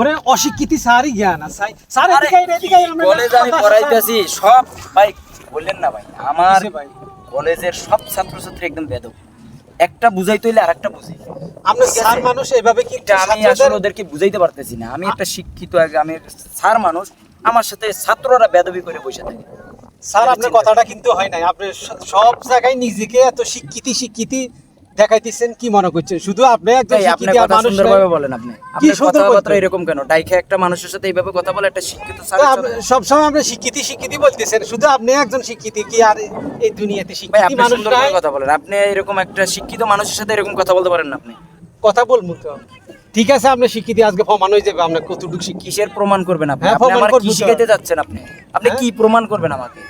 ওরে অশিক্ষিতি জ্ঞান আছে। স্যার এদিকে এদিকে আইন, আমরা কলেজে আমি পড়াইতেছি সব ভাই বললেন না ভাই আমার? কলেজের সব ছাত্রছাত্রী একদম বেদব। একটা বুঝাইতে হইলে আরেকটা বুঝি। স্যার মানুষ কি আমি আসলে ওদেরকে বুঝাইতে পারতেছি না। আমি একটা শিক্ষিত আগে আমি স্যার মানুষ আমার সাথে ছাত্ররা বেদবি করে বসে থাকে। স্যার আপনার কথাটা কিন্তু হয় নাই। আপনি সব জায়গায় নিজেকে এত শিক্ষিতি শিক্ষিতি দেখাইতেছেন কি মনে করছেন? শুধু আপনি একজন শিক্ষিত কথা মানুষ সুন্দরভাবে বলেন আপনি। কি কথাবার্তা এরকম কেন? ডাইখে একটা মানুষের সাথে এইভাবে কথা বলে একটা শিক্ষিত স্যার সবসময় আপনি শিক্ষিতি শিক্ষিতি বলতেছেন শুধু আপনি একজন শিক্ষিতি কি আর এই দুনিয়াতে শিক্ষিতি মানুষ সুন্দরভাবে কথা বলেন। আপনি এরকম একটা শিক্ষিত মানুষের সাথে এরকম কথা বলতে পারেন না আপনি। কথা বলব তো। ঠিক আছে আপনি শিক্ষিতি আজকে প্রমাণ হয়ে যাবে আপনার কতটুকু শিক্ষিত। কিসের প্রমাণ করবেন আপনি? হ্যাঁ, আপনি আমার কি শিখাইতে যাচ্ছেন আপনি? আপনি হ্যাঁ? কি প্রমাণ করবেন আমাকে?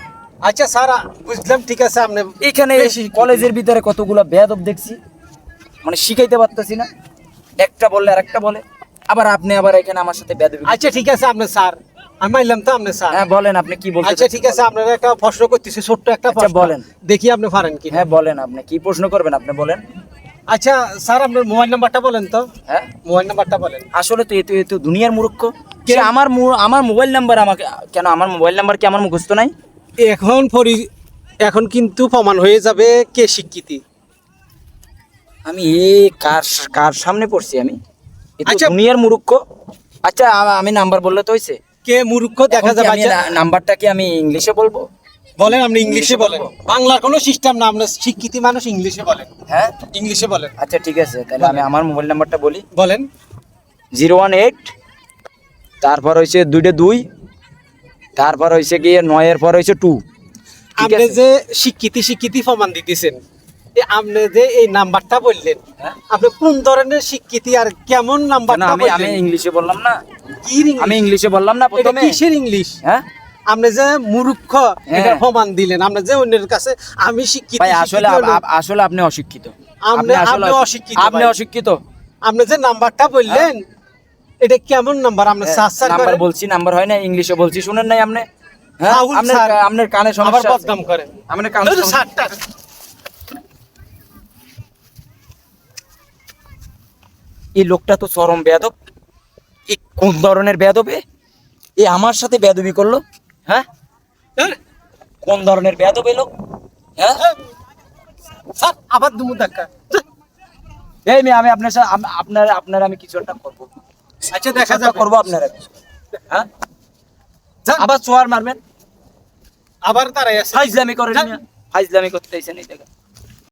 আচ্ছা স্যার বুঝলাম ঠিক আছে আপনি এখানে। কলেজের ভিতরে কতগুলো বেয়াদব দেখছি। মানে শিখাইতে পারতেছি না। একটা বললে আর একটা বলে। আবার আপনি আবার এখানে আমার সাথে বেয়াদবি আচ্ছা ঠিক আছে আপনি স্যার। আমি মানলাম তো আপনি স্যার। হ্যাঁ বলেন আপনি কি বলতে আচ্ছা ঠিক আছে আপনার একটা প্রশ্ন করতেছি ছোট্ট একটা আচ্ছা, প্রশ্ন। বলেন। দেখি আপনি পারেন কি হ্যাঁ বলেন আপনি কি প্রশ্ন করবেন আপনি বলেন। আচ্ছা স্যার আপনার মোবাইল নাম্বারটা বলেন তো। হ্যাঁ? মোবাইল নাম্বারটা বলেন। আসলে তো এতো এতো দুনিয়ার মূর্খ। আমার আমার মোবাইল নাম্বার আমাকে কেন আমার মোবাইল নাম্বার কি আমার মুখস্থ নাই? এখন পরি এখন কিন্তু প্রমাণ হয়ে যাবে কে শিক্ষিতি। আমি এ কার কার সামনে পড়ছি আমি? আচ্ছা। দুনিয়ার মূর্খ আচ্ছা আমি নাম্বার বললে তো হইছে। কে মূর্খ দেখা যাবে? আচ্ছা, নাম্বারটা কি আমি ইংলিশে বলব? বলেন আপনি ইংলিশে বলেন। বাংলার কোনো সিস্টেম না আপনার শিক্ষিতি মানুষ ইংলিশে বলেন। হ্যাঁ? ইংলিশে বলেন। আচ্ছা ঠিক আছে তাহলে আমি আমার মোবাইল নাম্বারটা বলি। বলেন। জিরো ওয়ান এইট তারপর হয়েছে দুইটা দুই তারপর হয়েছে গিয়ে নয়ের পর হয়েছে টু আপনি যে শিক্ষিতি শিক্ষিতি প্রমাণ দিতেছেন আপনি যে এই নাম্বারটা বললেন হ্যাঁ? আপনি কোন ধরনের শিক্ষিতি আর কেমন নাম্বারটা আমি আমি ইংলিশে বললাম না। কি ইংলিশ? আমি ইংলিশে বললাম না প্রথমে। কিসের ইংলিশ? হ্যাঁ? আপনি যে মূর্খ এটা হ্যাঁ। প্রমাণ দিলেন। আপনি যে অন্যের কাছে আমি শিক্ষিত ভাই আসলে আসলে আপনি অশিক্ষিত। আপনি- আপনি অশিক্ষিত। আপনি অশিক্ষিত। আপনি যে নাম্বারটা বললেন এটা কেমন নাম্বার? সার্চ সার্চ নাম্বার বলছি নাম্বার হয় না ইংলিশে বলছি। শুনেন নাই আপনি? হ্যাঁ? আপনার আপনার কানে আবার সমস্যা আছে। বদনাম করেন আপনার কানে স্যারটা। এই লোকটা তো চরম বেয়াদব। এই কোন ধরনের বেয়াদবে এ? আমার সাথে বেয়াদবি করল? হ্যাঁ? হ্যাঁ? কোন ধরনের বেয়াদব এলো হ্যাঁ? স্যার আবার দুমু ধাক্কা। এই মেয়ে আমি আপনার সাথে আপনার আপনার আমি কিছু একটা করব। আচ্ছা দেখা যাক যা করব আপনারা হ্যাঁ? আবার চোয়ার মারবেন? আবার তারা ফাইজলামি করেন। ফাইজলামি করতে চাইছেন এই জায়গা